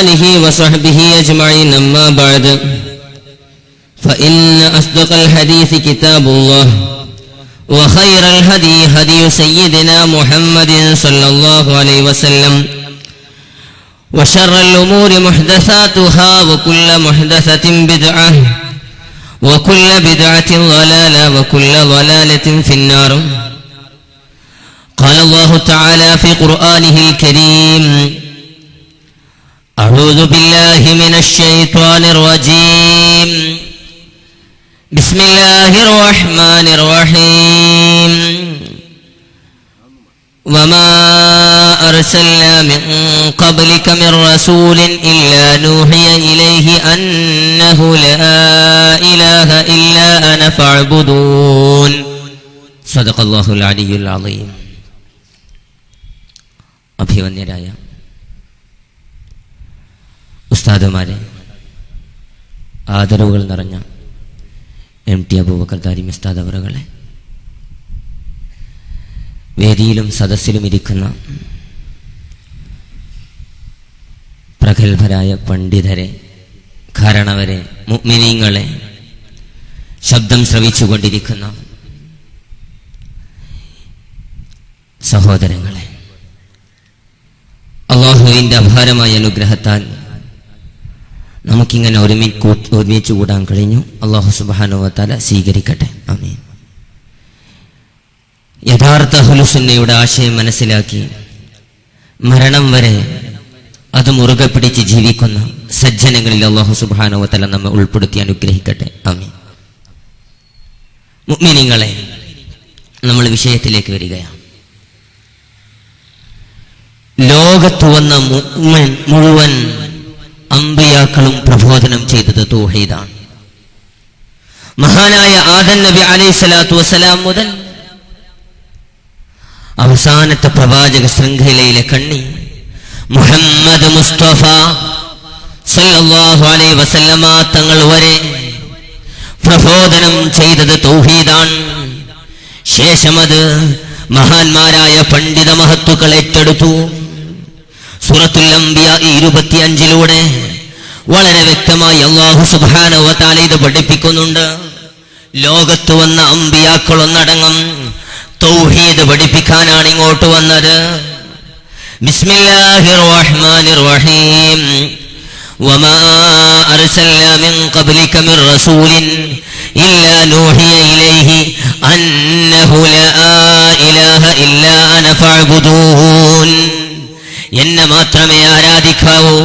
آله وصحبه أجمعين أما بعد. فإن أصدق الحديث كتاب الله وخير الهدي هدي سيدنا محمد صلى الله عليه وسلم وشر الأمور محدثاتها وكل محدثة بدعة وكل بدعة ضلالة وكل ضلالة في النار. قال الله تعالى في قرآنه الكريم أعوذ بالله من الشيطان الرجيم بسم الله الرحمن الرحيم وما أرسلنا من قبلك من رسول إلا نوحي إليه أنه لا إله إلا أنا فاعبدون صدق الله العلي العظيم അഭിവന്യരായ ഉസ്താദുമാരെ ആദരവുകൾ നിറഞ്ഞ M T Abubakar താരി ഉസ്താദ് അവറുകളെ വേദിയിലും സദസ്സിലും ഇരിക്കുന്ന പ്രഗത്ഭരായ പണ്ഡിതരെ കാരണവരെ മുഗ്മിനീങ്ങളെ ശബ്ദം ശ്രവിച്ചുകൊണ്ടിരിക്കുന്ന സഹോദരങ്ങളെ അള്ളാഹുവിന്റെ അപാരമായ അനുഗ്രഹത്താൽ നമുക്കിങ്ങനെ ഒരുമി ഒരുമിച്ച് കൂടാൻ കഴിഞ്ഞു. അള്ളാഹു സുബാനുവത്താല സ്വീകരിക്കട്ടെ. ആമീൻ. യഥാർത്ഥ ഹുലുസുന്നയുടെ ആശയം മനസ്സിലാക്കി മരണം വരെ അത് മുറുകെ പിടിച്ച് ജീവിക്കുന്ന സജ്ജനങ്ങളിൽ അള്ളാഹു സുബാനുവത്തല നമ്മെ ഉൾപ്പെടുത്തി അനുഗ്രഹിക്കട്ടെ. ആമീൻ. മുഗ്മിനിങ്ങളെ നമ്മൾ വിഷയത്തിലേക്ക് വരികയാണ്. ലോകത്ത് വന്ന മുഴുവൻ അമ്പിയാക്കളും പ്രബോധനം ചെയ്തത് തൗഹീദാണ്. മഹാനായ ആദൻ നബി അലൈഹി സ്വലാത്തു വസ്സലാം മുതൽ അവസാനത്തെ പ്രവാചക ശൃംഖലയിലെ കണ്ണി മുഹമ്മദ് മുസ്തഫ സല്ലല്ലാഹു അലൈഹി വസല്ലമ തങ്ങൾ വരെ പ്രബോധനം ചെയ്തത് തൗഹീദാണ്. ശേഷമത് മഹാന്മാരായ പണ്ഡിത മഹത്തുക്കൾ ഏറ്റെടുത്തു. സൂറത്തുൽ അംബിയ ഇരുപത്തിയഞ്ചിലൂടെ വളരെ വ്യക്തമായി അള്ളാഹു സുബാനവത്താല ഇത് പഠിപ്പിക്കുന്നുണ്ട് ലോകത്ത് വന്ന അമ്പിയാക്കൾ ഒന്നടങ്ങും തൗഹീദ് പഠിപ്പിക്കാനാണ് ഇങ്ങോട്ട് വന്നത് ബിസ്മില്ലാഹിർ റഹ്മാനിർ റഹീം وما أرسلنا من قبلك من رسول إلا نوحي إليه أنه لا إله إلا أنا فاعبدون എന്നെ മാത്രമേ ആരാധിക്കാവൂ.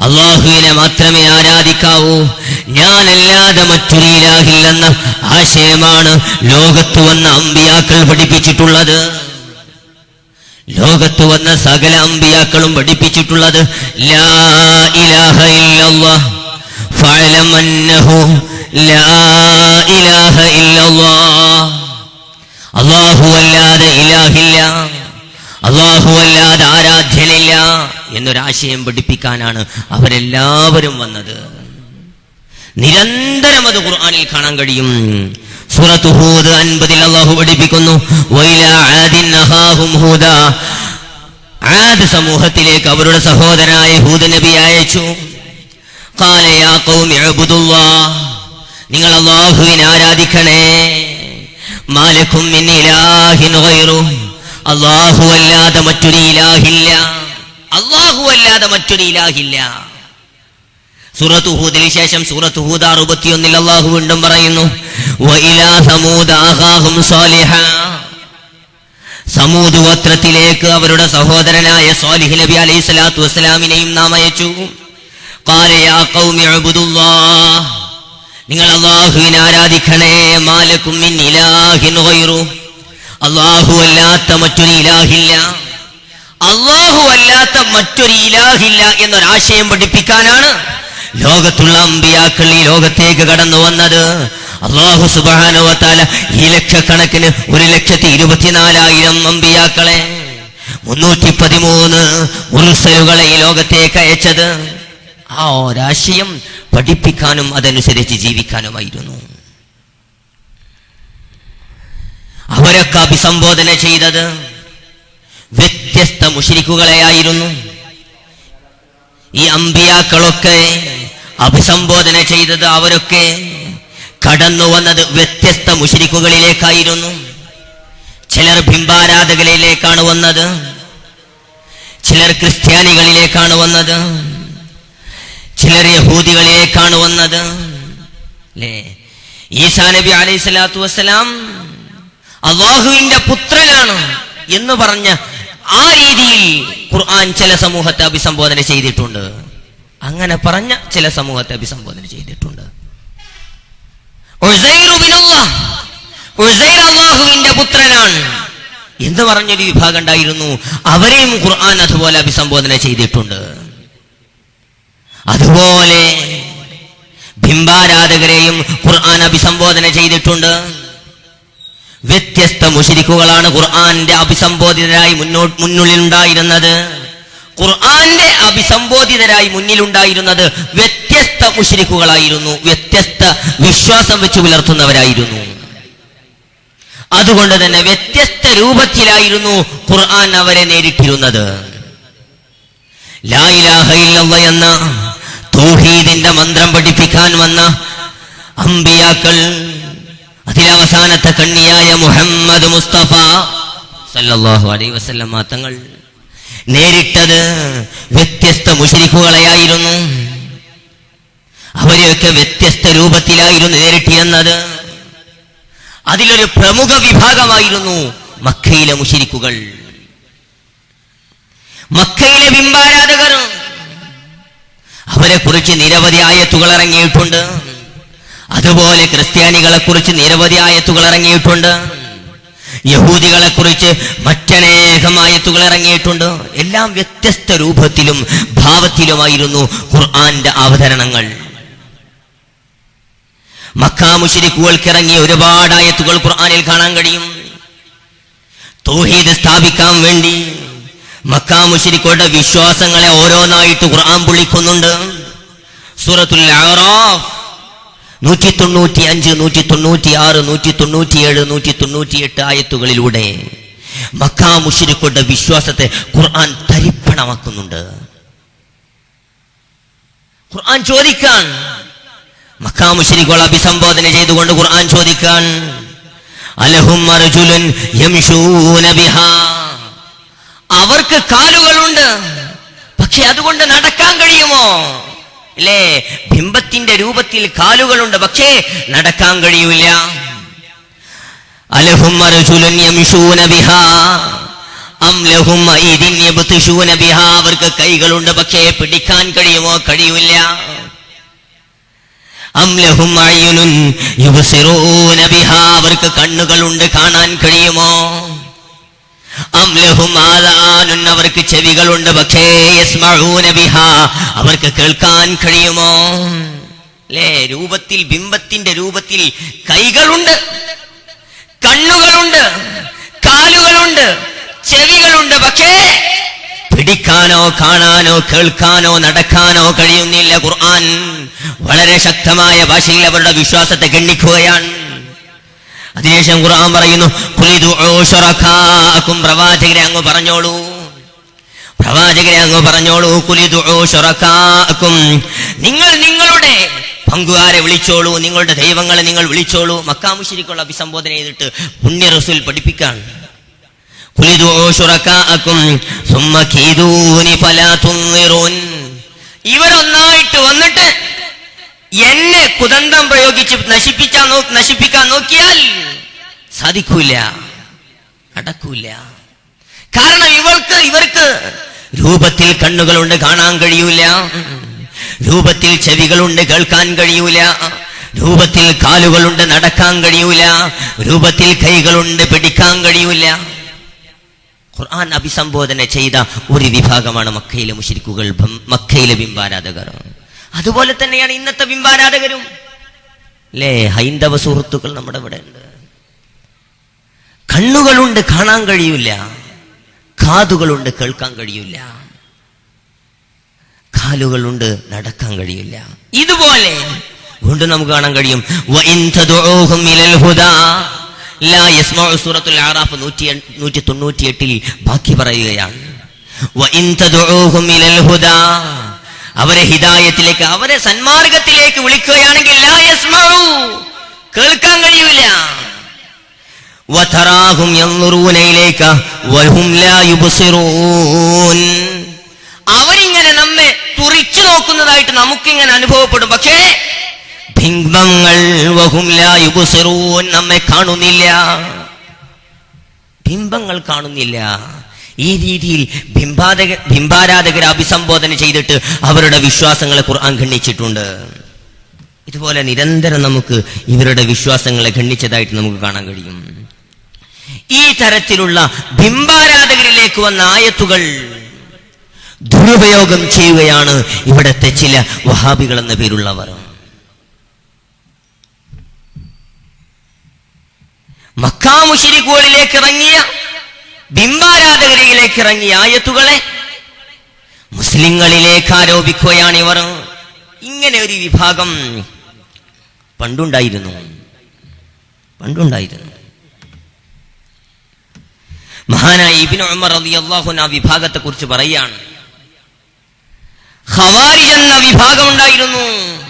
അള്ളാഹുവിനെ മാത്രമേ ആരാധിക്കാവൂ. ഞാനല്ലാതെ മറ്റൊരു ഇലാഹില്ലെന്ന ആശയമാണ് ലോകത്ത് വന്ന അമ്പിയാക്കൾ പഠിപ്പിച്ചിട്ടുള്ളത്. ലോകത്ത് വന്ന സകല അമ്പിയാക്കളും പഠിപ്പിച്ചിട്ടുള്ളത് ലാ ഇലാഹ ഇല്ലല്ലാഹ്. ലാ ഇലാഹ ഇല്ലല്ലാഹ്. അല്ലാഹു അല്ലാതെ ഇലാഹില്ല. അള്ളാഹുവല്ലാതെ ആരാധ്യനില്ല എന്നൊരാശയം പഠിപ്പിക്കാനാണ് അവരെല്ലാവരും വന്നത്. നിരന്തരം അത് ഖുർആാനിൽ കാണാൻ കഴിയും. സൂറത്ത് ഹൂദ് അൻപതിൽ അള്ളാഹു പഠിപ്പിക്കുന്നു ആദ് സമൂഹത്തിലേക്ക് അവരുടെ സഹോദരായ ഹൂദ് നബി അയച്ചു. നിങ്ങൾ അള്ളാഹുവിനെ ആരാധിക്കണേ. മാലക്കും അള്ളാഹു അല്ലാതെ മറ്റൊരു ഇലാഹില്ല. അള്ളാഹു അല്ലാതെ മറ്റൊരു ഇലാഹില്ല. സൂറത്ത് ഹൂദിന് ശേഷം സൂറത്ത് ഹൂദ അറുപത്തിയൊന്നിൽ അള്ളാഹു വീണ്ടും പറയുന്നു സമൂത് ഗോത്രത്തിലേക്ക് അവരുടെ സഹോദരനായ സ്വാലിഹ് നബി അലൈഹി സ്വലാത്തു വസ്സലാമിനെയും നാം അയച്ചു. നിങ്ങൾ അള്ളാഹുവിനാരാധിക്കണേ മാലക്കും അള്ളാഹു അല്ലാത്ത മറ്റൊരു ഇലാഹില്ല. അള്ളാഹു അല്ലാത്ത മറ്റൊരു ഇലാഹില്ല എന്നൊരാശയം പഠിപ്പിക്കാനാണ് ലോകത്തുള്ള അമ്പിയാക്കൾ ഈ ലോകത്തേക്ക് കടന്നു വന്നത്. അള്ളാഹു സുബാനുവത്താല ഈ ലക്ഷക്കണക്കിന് ഒരു ലക്ഷത്തി ഇരുപത്തിനാലായിരം അമ്പിയാക്കളെ മുന്നൂറ്റി പതിമൂന്ന് ഉറുസലുകളെ ഈ ലോകത്തേക്ക് അയച്ചത്. ആ ഒരാശയം പഠിപ്പിക്കാനും അതനുസരിച്ച് ജീവിക്കാനുമായിരുന്നു. അവരൊക്കെ അഭിസംബോധന ചെയ്തത് വ്യത്യസ്ത മുഷിരിക്കുകളെയായിരുന്നു ഈ അമ്പിയാക്കളൊക്കെ അഭിസംബോധന ചെയ്തത് അവരൊക്കെ കടന്നു വന്നത് വ്യത്യസ്ത മുഷിരിക്കുകളിലേക്കായിരുന്നു. ചിലർ ബിംബാരാധകരിലേക്കാണ് വന്നത്. ചിലർ ക്രിസ്ത്യാനികളിലേക്കാണ് വന്നത്. ചിലർ യഹൂദികളിലേക്കാണ് വന്നത്. അല്ലേ ഈസാ നബി അലൈഹി സ്വലാത്തു വസ്സലാം അള്ളാഹുവിന്റെ പുത്രനാണ് എന്ന് പറഞ്ഞ ആ രീതിയിൽ ഖുർആൻ ചില സമൂഹത്തെ അഭിസംബോധന ചെയ്തിട്ടുണ്ട്. അങ്ങനെ പറഞ്ഞ ചില സമൂഹത്തെ അഭിസംബോധന ചെയ്തിട്ടുണ്ട്. അള്ളാഹുവിന്റെ പുത്രനാണ് എന്ന് പറഞ്ഞൊരു വിഭാഗം ഉണ്ടായിരുന്നു. അവരെയും ഖുർആൻ അതുപോലെ അഭിസംബോധന ചെയ്തിട്ടുണ്ട്. അതുപോലെ ബിംബാരാധകരെയും ഖുർആൻ അഭിസംബോധന ചെയ്തിട്ടുണ്ട്. വ്യത്യസ്ത മുഷിരിക്കുകളാണ് ഖുർആന്റെ അഭിസംബോധിതരായി മുന്നോട്ട് മുന്നിലുണ്ടായിരുന്നത്. ഖുർആന്റെ അഭിസംബോധിതരായി മുന്നിലുണ്ടായിരുന്നത് വ്യത്യസ്ത മുഷിരിക്കുകളായിരുന്നു. വ്യത്യസ്ത വിശ്വാസം വെച്ച് പുലർത്തുന്നവരായിരുന്നു. അതുകൊണ്ട് തന്നെ വ്യത്യസ്ത രൂപത്തിലായിരുന്നു ഖുർആൻ അവരെ നേരിട്ടിരുന്നത്. എന്ന തൗഹീദിന്റെ മന്ത്രം പഠിപ്പിക്കാൻ വന്ന അമ്പിയാക്കൾ അതിലവസാനത്തെ കണ്ണിയായ മുഹമ്മദ് മുസ്തഫ സല്ലല്ലാഹു അലൈഹി വസല്ലം തങ്ങൾ നേരിട്ടത് വ്യത്യസ്ത മുഷരിക്കുകളെയായിരുന്നു അവരെയൊക്കെ വ്യത്യസ്ത രൂപത്തിലായിരുന്നു നേരിട്ടിരുന്നത്. അതിലൊരു പ്രമുഖ വിഭാഗമായിരുന്നു മക്കയിലെ മുഷരിക്കുകൾ മക്കയിലെ ബിംബാരാധകർ. അവരെ കുറിച്ച് നിരവധി ആയത്തുകൾ ഇറങ്ങിയിട്ടുണ്ട്. അതുപോലെ ക്രിസ്ത്യാനികളെ കുറിച്ച് നിരവധി ആയത്തുകൾ ഇറങ്ങിയിട്ടുണ്ട്. യഹൂദികളെ കുറിച്ച് മറ്റനേകം ആയത്തുകൾ ഇറങ്ങിയിട്ടുണ്ട്. എല്ലാം വ്യത്യസ്ത രൂപത്തിലും ഭാവത്തിലുമായിരുന്നു ഖുർആന്റെ അവതരണങ്ങൾ. മക്കാമുശരിക്കുകൾക്ക് ഇറങ്ങിയ ഒരുപാട് ആയത്തുകൾ ഖുർആനിൽ കാണാൻ കഴിയും. തൗഹീദ് സ്ഥാപിക്കാൻ വേണ്ടി മക്കാമുശരിക്കുകളുടെ വിശ്വാസങ്ങളെ ഓരോന്നായിട്ട് ഖുർആൻ വിളിക്കുന്നുണ്ട് സൂറത്തുൽ അറാഫ് നൂറ്റി തൊണ്ണൂറ്റി അഞ്ച് നൂറ്റി തൊണ്ണൂറ്റി ആറ് നൂറ്റി തൊണ്ണൂറ്റി ഏഴ് നൂറ്റി തൊണ്ണൂറ്റി എട്ട് ആയത്തുകളിലൂടെ മക്കാ മുഷിരിക്കുകളുടെ വിശ്വാസത്തെ ഖുർആൻ തരിപ്പണമാക്കുന്നുണ്ട്. ഖുർആൻ ചോദിക്കാൻ. മക്കാ മുഷിരിക്കുകൾ അഭിസംബോധന ചെയ്തുകൊണ്ട് ഖുർആൻ ചോദിക്കാൻ. അലഹും അവർക്ക് കാലുകളുണ്ട്. പക്ഷെ അതുകൊണ്ട് നടക്കാൻ കഴിയുമോ? അല്ലേ? ബിംബത്തിന്റെ രൂപത്തിൽ കാലുകളുണ്ട്. പക്ഷേ നടക്കാൻ കഴിയൂല. അലഹും അവർക്ക് കൈകളുണ്ട്. പക്ഷേ പിടിക്കാൻ കഴിയുമോ? കഴിയൂല. അവർക്ക് കണ്ണുകളുണ്ട്. കാണാൻ കഴിയുമോ? അവർക്ക് ചെവികളുണ്ട്. പക്ഷേ അവർക്ക് കേൾക്കാൻ കഴിയുമോ? അല്ലേ രൂപത്തിൽ ബിംബത്തിന്റെ രൂപത്തിൽ കൈകളുണ്ട് കണ്ണുകളുണ്ട് കാലുകളുണ്ട് ചെവികളുണ്ട്. പക്ഷേ പിടിക്കാനോ കാണാനോ കേൾക്കാനോ നടക്കാനോ കഴിയുന്നില്ല. ഖുർആൻ വളരെ ശക്തമായ ഭാഷയിൽ അവരുടെ വിശ്വാസത്തെ ഗണ്ണിക്കുകയാണ് അതിനുശേഷം ഖുർആൻ പറയുന്നു പ്രവാചകരെ അങ്ങ് പറഞ്ഞോളൂ. പ്രവാചകരെ അങ്ങ് പറഞ്ഞോളൂ ഉശറകാകും നിങ്ങൾ നിങ്ങളുടെ പങ്കുകാരെ വിളിച്ചോളൂ നിങ്ങളുടെ ദൈവങ്ങളെ നിങ്ങൾ വിളിച്ചോളൂ. മക്കാമുശിരിക്കുള്ള അഭിസംബോധന ചെയ്തിട്ട് പുണ്യ റസൂൽ തുൻദിറൂൻ ഇവരൊന്നായിട്ട് വന്നിട്ട് എന്നെ കുതന്ത്രം പ്രയോഗിച്ച് നശിപ്പിക്കാൻ നശിപ്പിക്കാൻ നോക്കിയാൽ സാധിക്കൂല. നടക്കൂല. കാരണം ഇവൾക്ക് ഇവർക്ക് രൂപത്തിൽ കണ്ണുകളുണ്ട് കാണാൻ കഴിയൂല. രൂപത്തിൽ ചെവികളുണ്ട് കേൾക്കാൻ കഴിയൂല. രൂപത്തിൽ കാലുകളുണ്ട് നടക്കാൻ കഴിയൂല. രൂപത്തിൽ കൈകളുണ്ട് പിടിക്കാൻ കഴിയൂല. ഖുർആൻ അഭിസംബോധന ചെയ്ത ഒരു വിഭാഗമാണ് മക്കയിലെ മുഷിരിക്കുകൾ മക്കയിലെ ബിംബാരാധകർ. അതുപോലെ തന്നെയാണ് ഇന്നത്തെ ബിംബാരാധകരും. അല്ലേ ഹൈന്ദവ സുഹൃത്തുക്കൾ നമ്മുടെ ഇവിടെ ഉണ്ട്. കണ്ണുകളുണ്ട് കാണാൻ കഴിയില്ല കാതുകളുണ്ട് കേൾക്കാൻ കഴിയില്ല കാലുകളുണ്ട് നടക്കാൻ കഴിയില്ല ഇതുപോലെ കൊണ്ട് നമുക്ക് കാണാൻ കഴിയും. സൂറത്തുൽ ആറാഫ് നൂറ്റി തൊണ്ണൂറ്റിയെട്ടിൽ ബാക്കി പറയുകയാണ്. അവരെ ഹിതായത്തിലേക്ക് അവരെ സന്മാർഗത്തിലേക്ക് വിളിക്കുകയാണെങ്കിൽ. കേൾക്കാൻ കഴിയൂല. അവരിങ്ങനെ നമ്മെ തുറിച്ചു നോക്കുന്നതായിട്ട് നമുക്കിങ്ങനെ അനുഭവപ്പെടും. പക്ഷേ ബിംബങ്ങൾ നമ്മെ കാണുന്നില്ല. ബിംബങ്ങൾ കാണുന്നില്ല. ഈ രീതിയിൽ ബിംബാധക ബിംബാരാധകരെ അഭിസംബോധന ചെയ്തിട്ട് അവരുടെ വിശ്വാസങ്ങളെ ഖുർആൻ ഖണ്ഡിച്ചിട്ടുണ്ട്. ഇതുപോലെ നിരന്തരം നമുക്ക് ഇവരുടെ വിശ്വാസങ്ങളെ ഖണ്ഡിച്ചതായിട്ട് നമുക്ക് കാണാൻ കഴിയും. ഈ തരത്തിലുള്ള ബിംബാരാധകരിലേക്ക് വന്ന ആയത്തുകൾ ദുരുപയോഗം ചെയ്യുകയാണ് ഇവിടത്തെ ചില വഹാബികൾ എന്ന പേരുള്ളവർ. മക്കാമുഷിരിക്കുകളിലേക്ക് ഇറങ്ങിയ ബിംബാരാധകരിലേക്ക് ഇറങ്ങിയ ആയത്തുകളെ മുസ്ലിങ്ങളിലേക്ക് ആരോപിക്കുകയാണ് ഇവർ. ഇങ്ങനെ ഒരു വിഭാഗം പണ്ടുണ്ടായിരുന്നു. പണ്ടുണ്ടായിരുന്നു. മഹാനായ ഇബിൻ ഉമർ അലി അൻഹു ആ വിഭാഗത്തെ കുറിച്ച് പറയുകയാണ്. ഹവാരി എന്ന വിഭാഗം ഉണ്ടായിരുന്നു.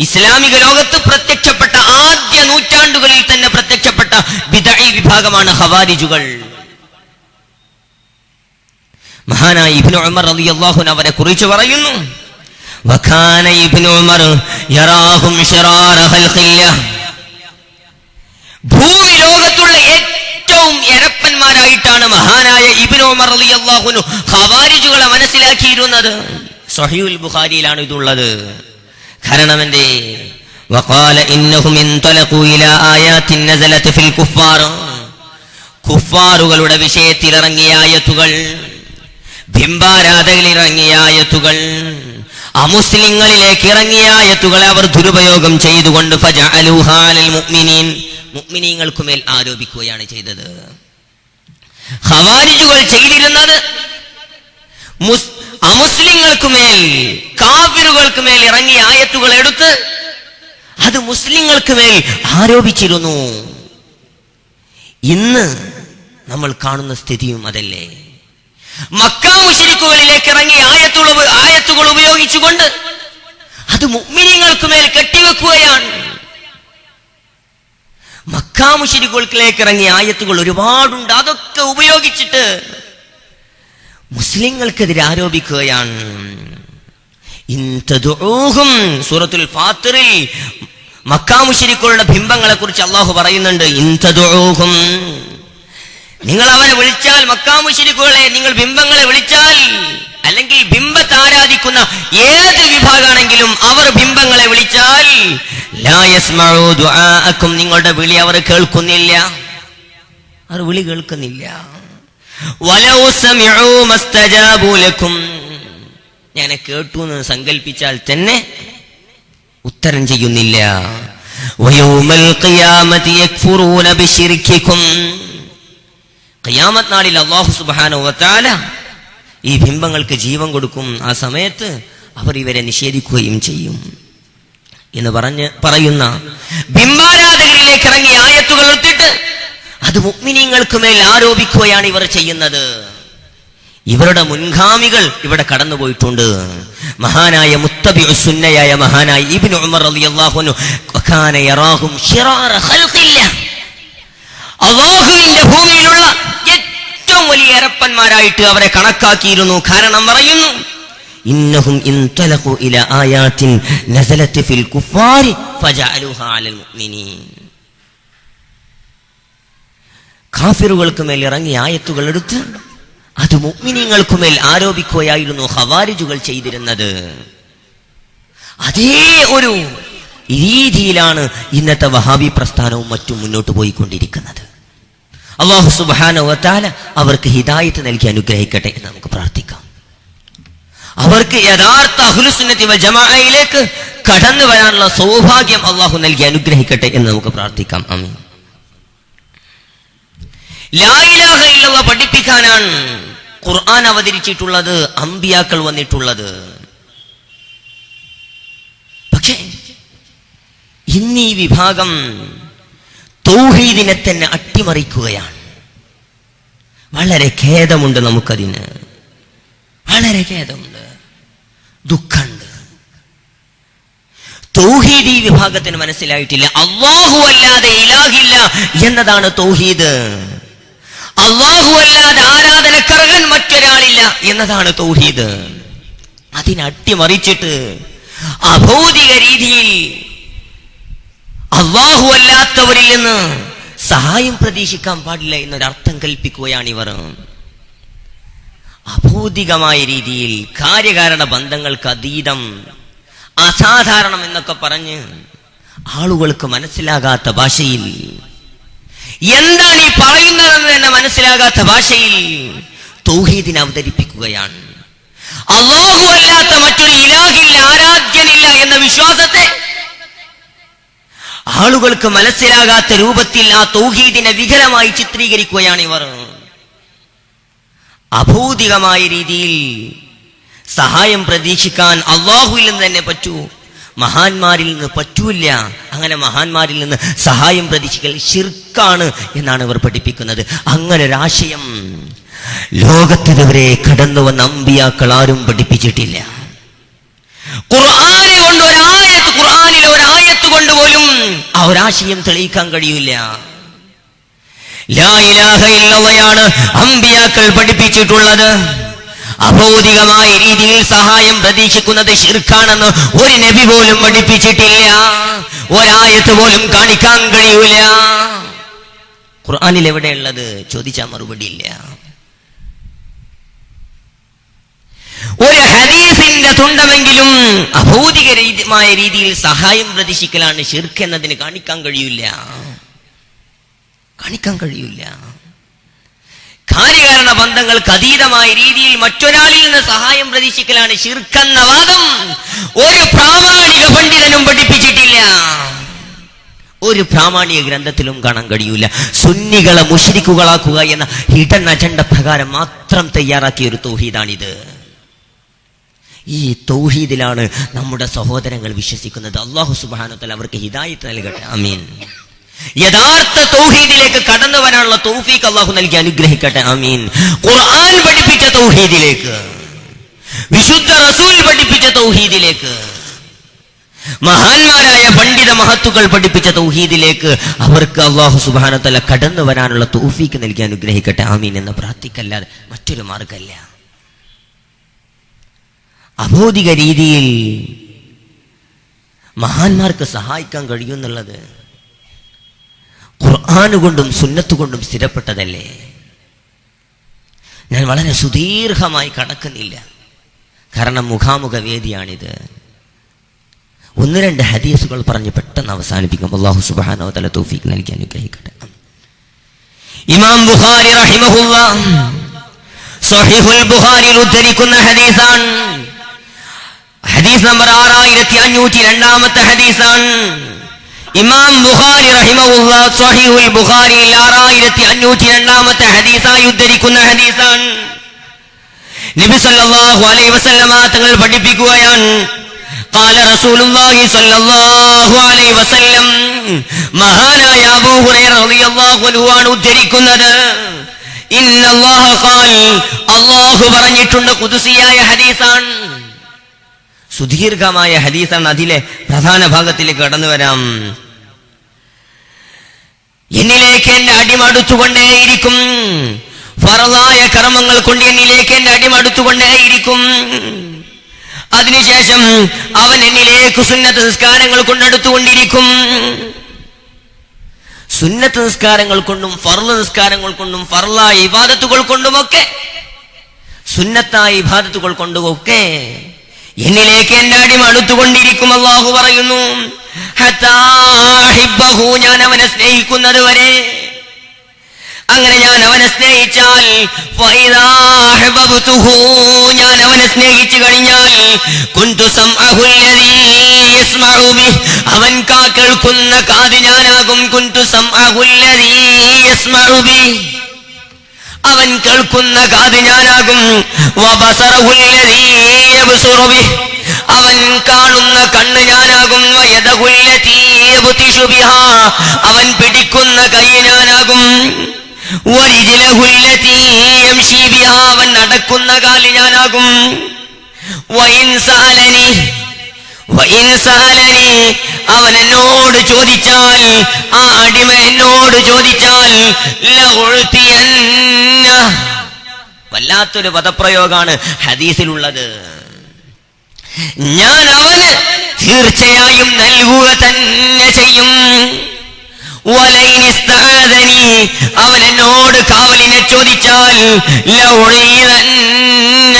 ഇസ്ലാമിക ലോകത്ത് പ്രത്യക്ഷപ്പെട്ട ആദ്യ നൂറ്റാണ്ടുകളിൽ തന്നെ പ്രത്യക്ഷപ്പെട്ട ബിദഈ വിഭാഗമാണ് ഖവാരിജുകൾ. മഹാനായ ഇബ്നു ഉമർ റളിയല്ലാഹു അൻഹു അവരെ കുറിച്ച് പറയുന്നു വകാന ഇബ്നു ഉമർ യറാഹും ശറാറ ഖൽഖില്ലാഹ് ഭൂമി ലോകത്തുള്ള ഏറ്റവും എരപ്പന്മാരായിട്ടാണ് മഹാനായ ഇബ്നു ഉമർ റളിയല്ലാഹു അൻഹു ഖവാരിജുകളെ മനസ്സിലാക്കിയിരുന്നത് സഹീഹുൽ ബുഖാരിയിലാണ് ഇതുള്ളത് കാരണം എന്തേ وقال انهم انطلقوا الى ايات نزلت في الكفار കുഫാറുകളുടെ വിഷയത്തിൽ ഇറങ്ങിയ ആയത്തുകൾ ബിംബാരാധകളിൽ ഇറങ്ങിയ ആയത്തുകൾ അമുസ്ലിങ്ങളിലേക്ക് ആയത്തുകളെ അവർ ദുരുപയോഗം ചെയ്തുകൊണ്ട് മുഅ്മിനീങ്ങൾക്കുമേൽ ആരോപിക്കുകയാണ് ചെയ്തത്. ഹവാരിജുകൾ ചെയ്തിരുന്നത് മുസ് അമുസ്ലിങ്ങൾക്കുമേൽ കാഫിറുകൾക്കുമേൽ ഇറങ്ങിയ ആയത്തുകൾ എടുത്ത് അത് മുസ്ലിങ്ങൾക്ക് മേൽ ആരോപിച്ചിരുന്നു. ഇന്ന് നമ്മൾ കാണുന്ന സ്ഥിതിയും അതല്ലേ? മക്ക മുഷരിക്കുകളിലേക്ക് ഇറങ്ങി ആയത്തുകൾ ആയത്തുകൾ ഉപയോഗിച്ചുകൊണ്ട് അത് മുഅ്മിനീങ്ങൾക്ക് മേൽ കെട്ടിവെക്കുകയാണ്. മക്ക മുശരിക്കുകളിലേക്ക് ഇറങ്ങിയ ആയത്തുകൾ ഒരുപാടുണ്ട്. അതൊക്കെ ഉപയോഗിച്ചിട്ട് മുസ്ലിങ്ങൾക്കെതിരെ ആരോപിക്കുകയാണ്. ഇൻ സൂറത്തുൽ ഫാത്തിറിൽ മക്കാമുഷരിക്കുകളുടെ ബിംബങ്ങളെ കുറിച്ച് അള്ളാഹു പറയുന്നുണ്ട്. ഇൻ തദ്ഉഹും നിങ്ങൾ അവരെ വിളിച്ചാൽ മക്കാമുശിരിക്കുകളെ നിങ്ങൾ ബിംബങ്ങളെ വിളിച്ചാൽ അല്ലെങ്കിൽ ബിംബത്തെ ആരാധിക്കുന്ന ഏത് വിഭാഗമാണെങ്കിലും അവർ ബിംബങ്ങളെ വിളിച്ചാൽ ലാ യസ്മഉ ദുആഅക്കും നിങ്ങളുടെ വിളി അവർ കേൾക്കുന്നില്ല. അവർ വിളി കേൾക്കുന്നില്ല. ഞാൻ കേട്ടു എന്ന് സങ്കല്പിച്ചാൽ തന്നെ ഉത്തരം ചെയ്യുന്നില്ല. വയൗമൽ ഖിയാമത്തി നാളിൽ അള്ളാഹു സുബ്ഹാനഹു വതആല ഈ ബിംബങ്ങൾക്ക് ജീവൻ കൊടുക്കും. ആ സമയത്ത് അവർ ഇവരെ നിഷേധിക്കുകയും ചെയ്യും. എന്ന് പറഞ്ഞ് പറയുന്ന ബിംബാരാധകരിലേക്ക് ഇറങ്ങി ആയത്തുകൾ എടുത്തിട്ട് അത് മുഗ്മിനീങ്ങൾക്ക് മേൽ ആരോപിക്കുകയാണ് ഇവർ ചെയ്യുന്നത്. ഇവരുടെ മുൻഗാമികൾ ഇവിടെ കടന്നുപോയിട്ടുണ്ട്. മഹാനായ മുത്തബി സുന്നയായ മഹാനായ ഇബ്നു ഉമർ റളിയല്ലാഹു അൻഹു അള്ളാഹുവിന്റെ ഭൂമിയിലുള്ള ഏറ്റവും വലിയ എരപ്പന്മാരായിട്ട് അവരെ കണക്കാക്കിയിരുന്നു. കാരണം പറയുന്നു ഇന്നഹും ഇൻതലഖു ഫിൽ കുഫാരി മുഅ്മിനീൻ. കാഫിറുകൾക്ക് മേൽ ഇറങ്ങിയ ആയത്തുകൾ എടുത്ത് അത് മുഅ്മിനീങ്ങൾക്ക് മേൽ ആരോപിക്കുകയായിരുന്നു ഹവാരിജുകൾ ചെയ്തിരുന്നത്. അതേ ഒരു രീതിയിലാണ് ഇന്നത്തെ വഹാബി പ്രസ്ഥാനവും മറ്റും മുന്നോട്ട് പോയിക്കൊണ്ടിരിക്കുന്നത്. അള്ളാഹു സുബാന അവർക്ക് ഹിദായത്ത് നൽകി അനുഗ്രഹിക്കട്ടെ എന്ന് നമുക്ക് പ്രാർത്ഥിക്കാം. അവർക്ക് യഥാർത്ഥ അഹ്ലുസുന്നത്തി ജമാഅയിലേക്ക് കടന്നു വരാനുള്ള സൗഭാഗ്യം അള്ളാഹു നൽകി അനുഗ്രഹിക്കട്ടെ എന്ന് നമുക്ക് പ്രാർത്ഥിക്കാം. അമീൻ പഠിപ്പിക്കാനാണ് ഖുർആൻ അവതരിച്ചിട്ടുള്ളത് അമ്പിയാക്കൾ വന്നിട്ടുള്ളത്. പക്ഷേ ഇന്ന് വിഭാഗം തൗഹീദിനെ തന്നെ അട്ടിമറിക്കുകയാണ്. വളരെ ഖേദമുണ്ട് നമുക്കതിന്. വളരെ ഖേദമുണ്ട്. ദുഃഖമുണ്ട്. തൗഹീദ് ഈ വിഭാഗത്തിന് മനസ്സിലായിട്ടില്ല. അള്ളാഹു അല്ലാതെ ഇലാഹില്ല എന്നതാണ് തൗഹീദ്. അള്ളാഹു അല്ലാതെ ആരാധനക്കറകൻ മറ്റൊരാളില്ല എന്നതാണ് തൗഹീദ്. അതിനട്ടിമറിച്ചിട്ട് അഭൗതിക രീതിയിൽ അള്ളാഹു അല്ലാത്തവരിൽ നിന്ന് സഹായം പ്രതീക്ഷിക്കാൻ പാടില്ല എന്നൊരർത്ഥം കൽപ്പിക്കുകയാണ് ഇവർ. അഭൗതികമായ രീതിയിൽ കാര്യകാരണ ബന്ധങ്ങൾക്ക് അതീതം അസാധാരണം എന്നൊക്കെ പറഞ്ഞ് ആളുകൾക്ക് മനസ്സിലാകാത്ത ഭാഷയിൽ. എന്താണ് ഈ പറയുന്നതെന്ന് തന്നെ മനസ്സിലാകാത്ത ഭാഷയിൽ തൗഹീദിനെ അവതരിപ്പിക്കുകയാണ്. അള്ളാഹു അല്ലാത്ത മറ്റൊരു ഇലാഹില്ല ആരാധ്യനില്ല എന്ന വിശ്വാസത്തെ ആളുകൾക്ക് മനസ്സിലാകാത്ത രൂപത്തിൽ ആ തൗഹീദിനെ വികലമായി ചിത്രീകരിക്കുകയാണ് ഇവർ. അഭൗതികമായ രീതിയിൽ സഹായം പ്രതീക്ഷിക്കാൻ അള്ളാഹുവിൽ നിന്ന് തന്നെ പറ്റൂ. മഹാന്മാരിൽ നിന്ന് പറ്റൂല്ല. അങ്ങനെ മഹാന്മാരിൽ നിന്ന് സഹായം പ്രതീക്ഷിക്കൽ ശിർക്കാണ് എന്നാണ് ഇവർ പഠിപ്പിക്കുന്നത്. അങ്ങനെ ഒരാശയം ലോകത്തിതുവരെ കടന്നു വന്ന അമ്പിയാക്കൾ ആരും പഠിപ്പിച്ചിട്ടില്ല. ഖുർആാനിൽ ഒരായത്ത് ഖുർആനിലെ കൊണ്ട് പോലും ആ ഒരാശയം തെളിയിക്കാൻ കഴിയില്ല. ലാ ഇലാഹ ഇല്ലല്ലയാണ് അമ്പിയാക്കൾ പഠിപ്പിച്ചിട്ടുള്ളത്. അഭൗതികമായ രീതിയിൽ സഹായം പ്രതീക്ഷിക്കുന്നത് ശിർക്കാണെന്ന് ഒരു നബി പോലും പഠിപ്പിച്ചിട്ടില്ല. ഒരായത്ത് പോലും കാണിക്കാൻ കഴിയൂല. ഖുർആാനിൽ എവിടെയുള്ളത്? ചോദിച്ചാൽ മറുപടി ഇല്ല ഒരു ഹദീസിന്റെ തുണ്ടമെങ്കിലും അഭൗതികമായ രീതിയിൽ സഹായം പ്രതീക്ഷിക്കലാണ് ഷിർക്ക് എന്നതിന് കാണിക്കാൻ കഴിയില്ല. കാണിക്കാൻ കഴിയില്ല. കാര്യകാരണ ബന്ധങ്ങൾക്ക് അതീതമായ രീതിയിൽ മറ്റൊരാളിൽ നിന്ന് സഹായം പ്രതീക്ഷിക്കലാണ് ഷിർക്കെന്ന വാദം. ഒരു പ്രാമാണിക പണ്ഡിതനും പഠിപ്പിച്ചിട്ടില്ല. ഒരു പ്രാമാണിക ഗ്രന്ഥത്തിലും കാണാൻ കഴിയൂല. സുന്നികളെ മുഷരിക്കുകളാക്കുക എന്ന ഹിഡൻ അജണ്ട പ്രകാരം മാത്രം തയ്യാറാക്കിയ ഒരു തൗഹീദാണിത്. ഈ തൗഹീദിലാണ് നമ്മുടെ സഹോദരങ്ങൾ വിശ്വസിക്കുന്നത്. അള്ളാഹു സുബാനത്തൽ അവർക്ക് ഹിദായത്ത് നൽകട്ടെ. അമീൻ യഥാർത്ഥ തൗഹീദിലേക്ക് കടന്നു വരാനുള്ള തൗഫീഖ് അള്ളാഹു നൽകി അനുഗ്രഹിക്കട്ടെ. അമീൻ ഖുർആൻ പഠിപ്പിച്ച തൗഹീദിലേക്ക് വിശുദ്ധ റസൂൽ പഠിപ്പിച്ച തൗഹീദിലേക്ക് മഹാന്മാരായ പണ്ഡിത മഹത്തുക്കൾ പഠിപ്പിച്ച തൗഹീദിലേക്ക് അവർക്ക് അള്ളാഹു സുബാനത്തല കടന്നു വരാനുള്ള തൗഫീക്ക് നൽകി അനുഗ്രഹിക്കട്ടെ. ആമീൻ എന്ന് പ്രാർത്ഥിക്കല്ലാതെ മറ്റൊരു മാർഗമല്ല അബോധിക രീതിയിൽ മഹാന്മാർക്ക് സഹായിക്കാൻ കഴിയുമെന്നുള്ളത് ഖുർആാനുകൊണ്ടും സുന്നത്തുകൊണ്ടും സുന്നത്ത് സ്ഥിരപ്പെട്ടതല്ലേ? ഞാൻ വളരെ സുദീർഘമായി കടക്കുന്നില്ല. കാരണം മുഖാമുഖ വേദിയാണിത്. ഒന്ന് രണ്ട് ഹദീസുകൾ പറഞ്ഞ് പെട്ടെന്ന് അവസാനിപ്പിക്കും. അള്ളാഹു സുബാനോ തല തൗഫീഖ് നൽകി അനുഗ്രഹിക്കട്ടെ. ഇമാം ബുഖാരി റഹിമഹുല്ല സഹിഹുൽ ബുഖാരിയിൽ ഉദ്ധരിക്കുന്ന ഹദീസാണ്. ഹദീസ് നമ്പർ ആറായിരത്തി അഞ്ഞൂറ്റി രണ്ടാമത്തെ ഹദീസാണ് ഇമാം ബുഖാരി റഹിമഹുല്ല സഹിഹുൽ ബുഖാരിയിൽ ആറായിരത്തി അഞ്ഞൂറ്റി രണ്ടാമത്തെ ഹദീസായി ഉദ്ധരിക്കുന്ന ഹദീസാണ് നബി സല്ലല്ലാഹു അലൈഹി വസല്ലമ തങ്ങൾ പഠിപ്പിക്കുകയാണ് قال رسول الله صلى الله عليه وسلم മഹാനായ അബൂ ഹുറൈറ റളിയല്ലാഹു അൻഹു ആണ് ഉദ്ധരിക്കുന്നത് ഇന്ന അല്ലാഹ ഖാൽ അല്ലാഹു പറഞ്ഞിട്ടുണ്ട് ഖുദ്സിയായ ഹദീസാണ് സുദീർഘമായ ഹദീസാണ് അതിലെ പ്രധാന ഭാഗത്തിലേക്ക് കടന്നു വരാം. എന്നിലേക്ക് എന്റെ അടിമടുത്തുകൊണ്ടേയിരിക്കും. ഫറലായ കർമ്മങ്ങൾ കൊണ്ട് എന്നിലേക്ക് എന്റെ അടിമടുത്തുകൊണ്ടേയിരിക്കും. അതിനുശേഷം അവൻ എന്നിലേക്ക് സുന്നത്ത് നിസ്കാരങ്ങൾ കൊണ്ടെടുത്തുകൊണ്ടിരിക്കും. സുന്നത്ത് നിസ്കാരങ്ങൾ കൊണ്ടും ഫർൾ നിസ്കാരങ്ങൾ കൊണ്ടും ഫർലായ ഇബാദത്തുകൾ കൊണ്ടുമൊക്കെ സുന്നത്തായ ഇബാദത്തുകൾ കൊണ്ടുമൊക്കെ എന്നിലേക്ക് എന്റെ അടിമ അടുത്തുകൊണ്ടിരിക്കും അള്ളാഹു പറയുന്നു ഞാൻ അവനെ സ്നേഹിക്കുന്നത് വരെ അങ്ങനെ ഞാൻ അവനെ സ്നേഹിച്ചാൽ ഞാൻ അവനെ സ്നേഹിച്ചു കഴിഞ്ഞാൽ അവൻ കാ കേൾക്കുന്ന കാത് ഞാനാകും കുന്തുസം ബിഹ്. അവൻ കേൾക്കുന്ന കാത് ഞാനാകും. അവൻ കാണുന്ന കണ്ണ് ഞാനാകും. അവൻ പിടിക്കുന്ന കൈ ഞാനാകും. അവൻ നടക്കുന്ന കാൽ ഞാനാകും സഅലനി അവൻ എന്നോട് ചോദിച്ചാൽ ആ അടിമ എന്നോട് ചോദിച്ചാൽ വല്ലാത്തൊരു പദപ്രയോഗമാണ് ഹദീസിലുള്ളത്. ഞാൻ അവന് തീർച്ചയായും നൽകുക തന്നെ ചെയ്യും. അവൻ എന്നോട് കാവലിനെ ചോദിച്ചാൽ ലൗളീതന്ന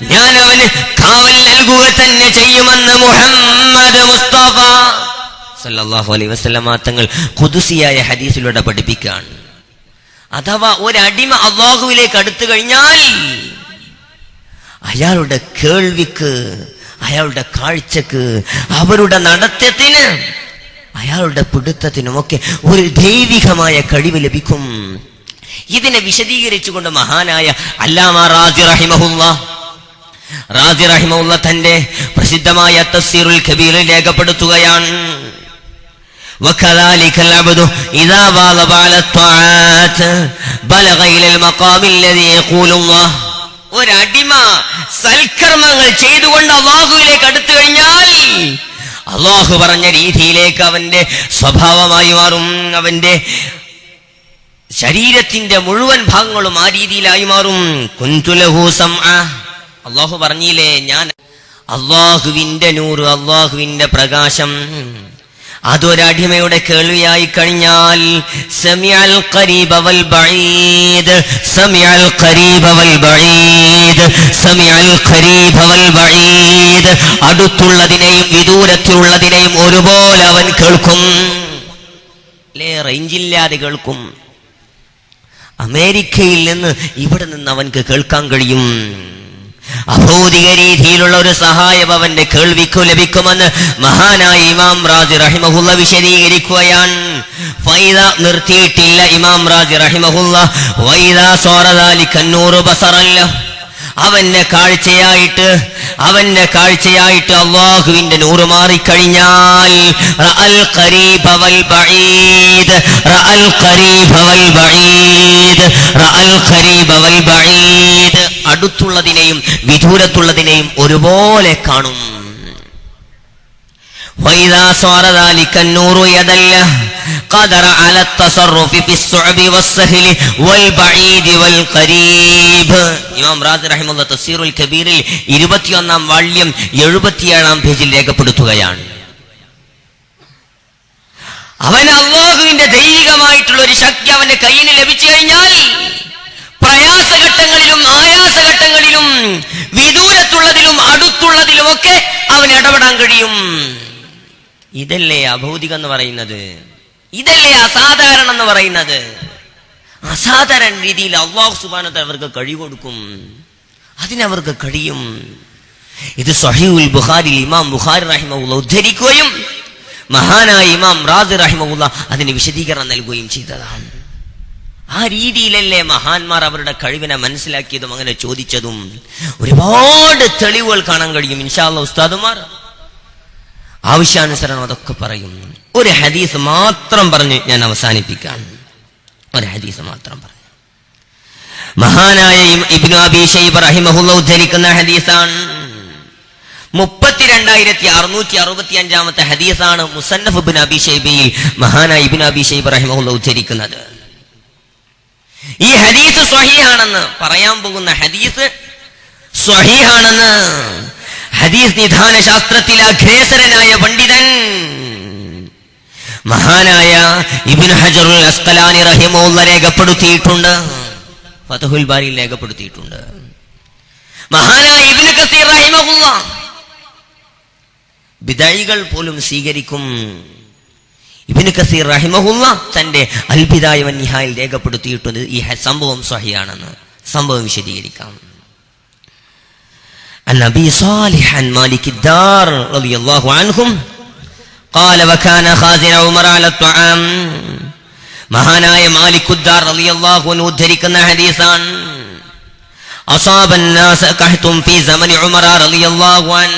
ഞാൻ അവന് കാവൽ നൽകുക തന്നെ ചെയ്യുമെന്ന് മുഹമ്മദ് മുസ്തഫ. സല്ലല്ലാഹു അലൈഹി വസല്ലമ തങ്ങൾ ഖുദുസിയായ ഹദീസിലൂടെ പഠിപ്പിക്കാണ് അഥവാ ഒരടിമ അള്ളാഹുവിലേക്ക് അടുത്തു കഴിഞ്ഞാൽ അയാളുടെ കേൾവിക്ക് അയാളുടെ കാഴ്ചക്ക് അവരുടെ നടത്തത്തിന് അയാളുടെ പിടുത്തത്തിനുമൊക്കെ ഒരു ദൈവികമായ കഴിവ് ലഭിക്കും. ഇതിനെ വിശദീകരിച്ചുകൊണ്ട് മഹാനായ അല്ലാമ റാജി റഹിമഹുല്ല റാജി റഹിമഹുല്ല തന്റെ പ്രസിദ്ധമായ തഫ്സീറുൽ കബീറിൽ രേഖപ്പെടുത്തുകയാണ് وكذلك العبد إذا واظب على الطاعات بلغ إلى المقام الذي يقول الله ഒരടിമ സൽക്കർമ്മങ്ങൾ ചെയ്തുകൊണ്ട് അള്ളാഹുവിലേക്ക് അടുത്തു കഴിഞ്ഞാൽ അള്ളാഹു പറഞ്ഞ രീതിയിലേക്ക് അവന്റെ സ്വഭാവമായി മാറും അവന്റെ ശരീരത്തിന്റെ മുഴുവൻ ഭാഗങ്ങളും ആ രീതിയിലായി മാറും കുന്തുലഹു സംഅ. അള്ളാഹു പറഞ്ഞില്ലേ ഞാൻ അള്ളാഹുവിന്റെ നൂറ് അള്ളാഹുവിന്റെ പ്രകാശം. അതൊരടിമയുടെ കേൾവിയായി കഴിഞ്ഞാൽ സമിയൽ ബഈദ് സമിയൽ ബഈദ് സമിയൽ ബഈദ്. അടുത്തുള്ളതിനെയും വിദൂരത്തിലുള്ളതിനെയും ഒരുപോലെ അവൻ കേൾക്കും. അല്ലേ റേഞ്ചില്ലാതെ കേൾക്കും. അമേരിക്കയിൽ നിന്ന് ഇവിടെ നിന്ന് അവൻക്ക് കേൾക്കാൻ കഴിയും. അഭൗതിക രീതിയിലുള്ള ഒരു സഹായം അവന്റെ കേൾവിക്കു ലഭിക്കുമെന്ന് മഹാനായ ഇമാം റാജ് റഹിമഹുല്ല വിശദീകരിക്കുകയാണ്. ഫൈദ നിർത്തിയിട്ടില്ല ഇമാം റാജ് റഹിമഹുല്ല. വൈദ സോറദാലി കന്നൂറ് ബസറല്ല. അവന്റെ കാഴ്ചയായിട്ട് അവന്റെ കാഴ്ചയായിട്ട് അള്ളാഹുവിന്റെ നൂറ് മാറിക്കഴിഞ്ഞാൽ അടുത്തുള്ളതിനെയും വിദൂരത്തുള്ളതിനെയും ഒരുപോലെ കാണും. وإذا صار ذلك النور يدل قدر على التصرف في الصعب والسهل والبعيد والقريب ഇമാം റാസി റഹിമുള്ള തഫ്സീറുൽ കബീറിൽ ഇരുപത്തിയൊന്നാം വാള്യം എഴുപത്തിയേഴാം പേജിൽ രേഖപ്പെടുത്തുകയാണ് അവൻ അള്ളാഹുവിന്റെ ദൈവികമായിട്ടുള്ള ഒരു ശക്തി അവന്റെ കയ്യിൽ ലഭിച്ചു കഴിഞ്ഞാൽ പ്രയാസഘട്ടങ്ങളിലും ആയാസഘട്ടങ്ങളിലും വിദൂരത്തുള്ളതിലും അടുത്തുള്ളതിലുമൊക്കെ അവൻ ഇടപെടാൻ കഴിയും ഇതല്ലേ അഭൗതികം എന്ന് പറയുന്നത്? ഇതല്ലേ അസാധാരണം എന്ന് പറയുന്നത്? അസാധാരണ രീതിയിൽ അള്ളാഹു സുബാനത്തെ അവർക്ക് കഴി കൊടുക്കും. അതിനവർക്ക് കഴിയും. ഇത് സഹീഉൽ ബുഹാരി ഇമാം ബുഖാരി റഹിമുള്ള ഉദ്ധരിക്കുകയും മഹാനായ ഇമാം റാസി റഹിമുള്ള അതിന് വിശദീകരണം നൽകുകയും ചെയ്തതാണ്. ആ രീതിയിലല്ലേ മഹാന്മാർ അവരുടെ കഴിവിനെ മനസ്സിലാക്കിയതും അങ്ങനെ ചോദിച്ചതും ഒരുപാട് തെളിവുകൾ കാണാൻ കഴിയും. ഇൻഷാല്ല ഉസ്താദുമാർ. ആവശ്യാനുസരണം അതൊക്കെ പറയും ഒരു ഹദീസ് മാത്രം പറഞ്ഞ് ഞാൻ അവസാനിപ്പിക്കാം. ഒരു ഹദീസ് മാത്രം പറഞ്ഞു. മഹാനായ ഇം- ഇബ്നു അബി ഷൈബ റഹിമഹുല്ല ഉദ്ധരിക്കുന്ന ഹദീസാണ്. മുപ്പത്തിരണ്ടായിരത്തി അറുന്നൂറ്റി അറുപത്തി അഞ്ചാമത്തെ ഹദീസാണ് മുസന്നഫ് ഇബ്നു അബി ഷൈബയിൽ മഹാനായ ഇബ്നു അബി ഷൈബ റഹിമഹുല്ല ഉദ്ധരിക്കുന്നത്. ഈ ഹദീസ് സ്വഹീഹാണെന്ന് പറയാൻ പോകുന്ന ഹദീസ് സ്വഹീഹാണെന്ന് ഹദീസ് നിധാന ശാസ്ത്രത്തിൽ അഗ്രേസരനായ പണ്ഡിതൻ മഹാനായ ഇബിൻ ഹജറുൽ അസ്കലാനി റഹിമോ രേഖപ്പെടുത്തിയിട്ടുണ്ട്. ഫതഹുൽ ബാരിയിൽ രേഖപ്പെടുത്തിയിട്ടുണ്ട്. മഹാനായ ഇബിൻ കസീർ റഹിമഹുള്ള ബിദായികൾ പോലും സ്വീകരിക്കും. ഇബിന് കസീർ റഹിമഹുല്ല തന്റെ അൽബിദായ വന്യഹായിൽ രേഖപ്പെടുത്തിയിട്ടുണ്ട്. ഈ സംഭവം സഹിയാണെന്ന്. സംഭവം വിശദീകരിക്കാം. عن أبي صالح عن مالك الدار رضي الله عنهم قال وكان خازن عمر على الطعام മഹാനായ മാലിക്കുദ്ദാർ റളിയല്ലാഹു അൻഹു ഉദ്ധരിക്കുന്ന ഹദീസാണ് അസാബ الناس قحط في زمن عمر رضي الله عنه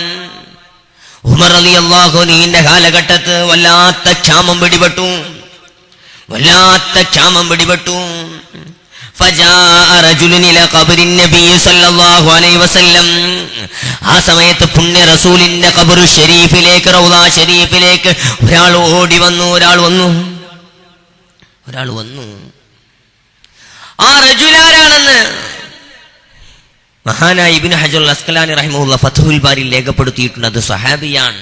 ഉമർ റളിയല്ലാഹു അൻഹുവിന്റെ കാലഘട്ടത്ത് വല്ലാത്ത ക്ഷാമം പിടിപെട്ടു വല്ലാത്ത ക്ഷാമം പിടിപെട്ടു ആ സമയത്ത് പുണ്യ റസൂലിന്റെ ഖബർ ഷരീഫിലേക്ക് റൗദ ഷെരീഫിലേക്ക് ഒരാൾ ഓടി വന്നു ഒരാൾ വന്നു. ഒരാൾ വന്നു. ആ റജുലാരാണെന്ന് മഹാനായ ഇബിൻ ഹജുൽ അസ്കലാനി റഹിമുള്ള ഫത്തുൽ ബാരിൽ രേഖപ്പെടുത്തിയിട്ടുണ്ട്. അത് സഹാബിയാണ്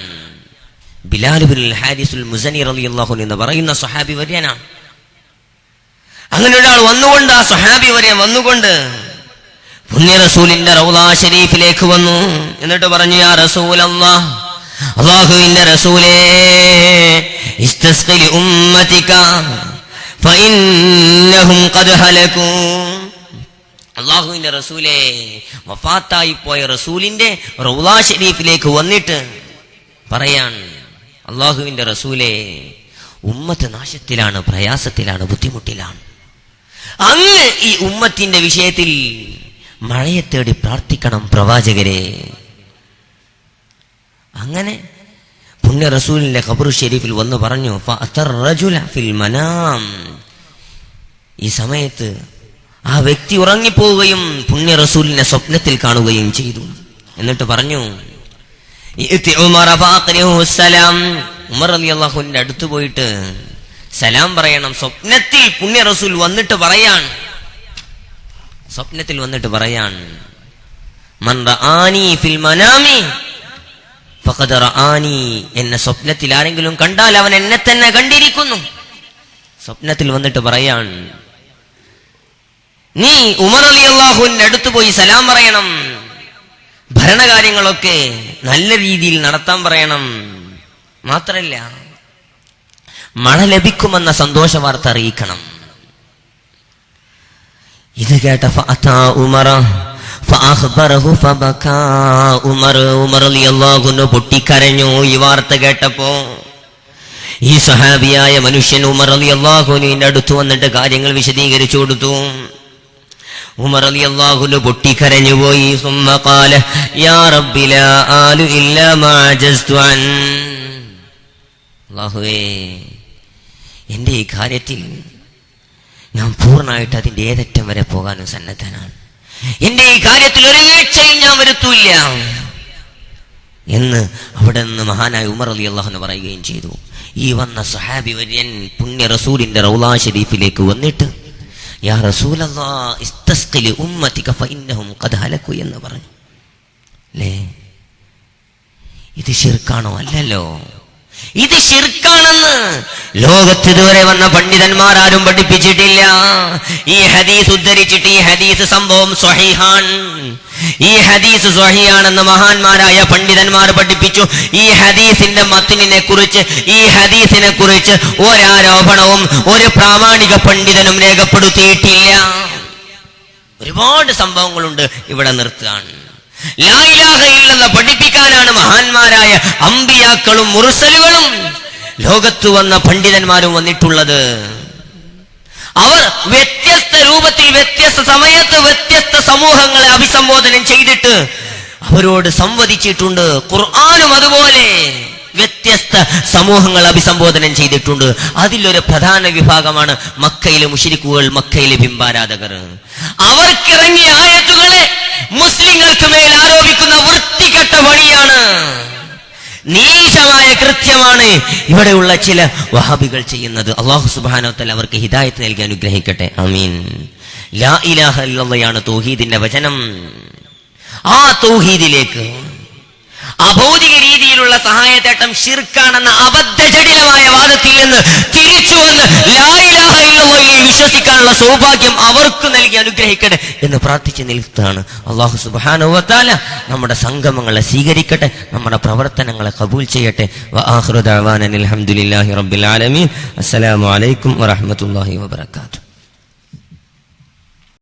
ബിലാൽ ബിൻ ഹാരിസുൽ മുസനി റളിയല്ലാഹു എന്ന് പറയുന്ന സഹാബി വര്യനാണ്. അങ്ങനെ ഒരാൾ വന്നുകൊണ്ട് ആ സഹാബി വരെ വന്നുകൊണ്ട് പുണ്യ റസൂലിന്റെ റൗലാ ഷരീഫിലേക്ക് വന്നു. എന്നിട്ട് പറഞ്ഞു ആ റസൂൽ അള്ളാഹുവിന്റെ റസൂലേ ഹലകൂ. അള്ളാഹുവിന്റെ റസൂലേ വഫാത്തായി പോയ റസൂലിന്റെ റൗലാ ഷരീഫിലേക്ക് വന്നിട്ട് പറയാൻ അള്ളാഹുവിന്റെ റസൂലേ ഉമ്മത്ത് നാശത്തിലാണ് പ്രയാസത്തിലാണ് ബുദ്ധിമുട്ടിലാണ്. അങ്ങ് ഈ ഉമ്മത്തിന്റെ വിഷയത്തിൽ മഴയെ തേടി പ്രാർത്ഥിക്കണം പ്രവാചകരെ. അങ്ങനെ പുണ്യ റസൂലിന്റെ ഖബർ ഷെരീഫിൽ വന്ന് പറഞ്ഞു "ഫഅത്തർ റജുല ഫിൽ മനാം." ഈ സമയത്ത് ആ വ്യക്തി ഉറങ്ങിപ്പോവുകയും പുണ്യ റസൂലിനെ സ്വപ്നത്തിൽ കാണുകയും ചെയ്തു. എന്നിട്ട് പറഞ്ഞു "ഇഅ്തി ഉമറ ഫഅഖ്രിഹു ഉമർ അലി അള്ളാഹുവിന്റെ അടുത്ത് പോയിട്ട് സലാം പറയണം. സ്വപ്നത്തിൽ പുണ്യ റസൂൽ വന്നിട്ട് പറയാൻ സ്വപ്നത്തിൽ വന്നിട്ട് പറയാൻ എന്നെ സ്വപ്നത്തിൽ ആരെങ്കിലും കണ്ടാൽ അവൻ എന്നെ തന്നെ കണ്ടിരിക്കുന്നു. സ്വപ്നത്തിൽ വന്നിട്ട് പറയാൻ നീ ഉമർ അലി അള്ളാഹുവിന്റെ അടുത്ത് പോയി സലാം പറയണം. ഭരണകാര്യങ്ങളൊക്കെ നല്ല രീതിയിൽ നടത്താൻ പറയണം. മാത്രല്ല മഴ ലഭിക്കുമെന്ന സന്തോഷ വാർത്ത അറിയിക്കണം. ഇത് കേട്ട ഉമറ ഉമർ ഉമർ അൻഹു പൊട്ടിക്കരഞ്ഞു ഈ വാർത്ത കേട്ടപ്പോ. ഈ സഹാബിയായ മനുഷ്യൻ ഉമർ റളിയല്ലാഹു അള്ളാഹുനുവിന്റെ അടുത്ത് വന്നിട്ട് കാര്യങ്ങൾ വിശദീകരിച്ചു കൊടുത്തു. ഉമർ റളിയല്ലാഹു അൻഹു പൊട്ടിക്കരഞ്ഞു പോയി. സുമ്മ ഖാല യാ റബ്ബില ആലു ഇല്ല മാ അജസ്തു അല്ലാഹുവേ എന്റെ ഈ കാര്യത്തിൽ ഞാൻ പൂർണമായിട്ട് അതിന്റെ ഏതറ്റം വരെ പോകാനും സന്നദ്ധനാണ്. എന്റെ ഈ കാര്യത്തിൽ ഒരു വീഴ്ചയും ഞാൻ വരുത്തൂല്ല. എന്ന് അവിടെ നിന്ന് മഹാനായ ഉമർ അലി അള്ളാഹെന്ന് പറയുകയും ചെയ്തു. ഈ വന്ന സഹാബി വര്യൻ പുണ്യ റസൂലിന്റെ റൗലാ ഷരീഫിലേക്ക് വന്നിട്ട് യാ റസൂൽ എന്ന് പറഞ്ഞു. ഇത് ശിർക്കാണോ? അല്ലല്ലോ. ഇത് ശിർക്കാണെന്ന് ലോകത്ത് ഇതുവരെ വന്ന പണ്ഡിതന്മാരാരും പഠിപ്പിച്ചിട്ടില്ല. ഈ ഹദീസ് ഉദ്ധരിച്ചിട്ട് ഈ ഹദീസ് സംഭവം സ്വഹിഹാൻ. ഈ ഹദീസ് സ്വഹിയാണെന്ന് മഹാന്മാരായ പണ്ഡിതന്മാർ പഠിപ്പിച്ചു. ഈ ഹദീസിന്റെ മത്തിനെ കുറിച്ച് ഈ ഹദീസിനെ കുറിച്ച് ഒരാരോപണവും ഒരു പ്രാമാണിക പണ്ഡിതനും രേഖപ്പെടുത്തിയിട്ടില്ല. ഒരുപാട് സംഭവങ്ങളുണ്ട് ഇവിടെ നിർത്തുകയാണ്. ലാ ഇലാഹ ഇല്ലല്ലാഹ് പഠിപ്പിക്കാനാണ് മഹാന്മാരായ അമ്പിയാക്കളും മുറുസലുകളും ലോകത്ത് വന്ന പണ്ഡിതന്മാരും വന്നിട്ടുള്ളത്. അവർ വ്യത്യസ്ത രൂപത്തിൽ വ്യത്യസ്ത സമയത്ത് വ്യത്യസ്ത സമൂഹങ്ങളെ അഭിസംബോധന ചെയ്തിട്ട് അവരോട് സംവദിച്ചിട്ടുണ്ട്. ഖുർആാനും അതുപോലെ വ്യത്യസ്ത സമൂഹങ്ങൾ അഭിസംബോധനം ചെയ്തിട്ടുണ്ട്. അതിലൊരു പ്രധാന വിഭാഗമാണ് മക്കയിലെ മുഷിരിക്കുകൾ മക്കയിലെ ബിംബാരാധകർ. അവർക്കിറങ്ങിയ ആയത്തുകളെ മുസ്ലിങ്ങൾക്ക് മേൽ ആരോപിക്കുന്ന വൃത്തികെട്ട പണിയാണ്. നീചമായ കൃത്യമാണ് ഇവിടെയുള്ള ചില വഹാബികൾ ചെയ്യുന്നത്. അള്ളാഹു സുബാനോത്തൽ അവർക്ക് ഹിദായത്ത് നൽകി അനുഗ്രഹിക്കട്ടെ. അമീൻ ലാ ഇലാഹ ഇല്ലല്ലയാണ് തൗഹീദിന്റെ വചനം. ആ തൗഹീദിലേക്ക് അഭൗതിക രീതിയിലുള്ള സഹായത്തേട്ടം ഷിർക്കാണെന്ന അബദ്ധജടിലമായ വാദത്തിൽ നിന്ന് തിരിച്ചു വന്ന് വിശ്വസിക്കാനുള്ള സൗഭാഗ്യം അവർക്ക് നൽകി അനുഗ്രഹിക്കട്ടെ എന്ന് പ്രാർത്ഥിച്ച് നിൽക്കുകയാണ്. അള്ളാഹു സുബാനുവത്താല നമ്മുടെ സംഗമങ്ങളെ സ്വീകരിക്കട്ടെ നമ്മുടെ പ്രവർത്തനങ്ങളെ കബൂൽ ചെയ്യട്ടെ. വആഖിറു ദഅവാന അൽഹംദുലില്ലാഹി റബ്ബിൽ ആലമീൻ.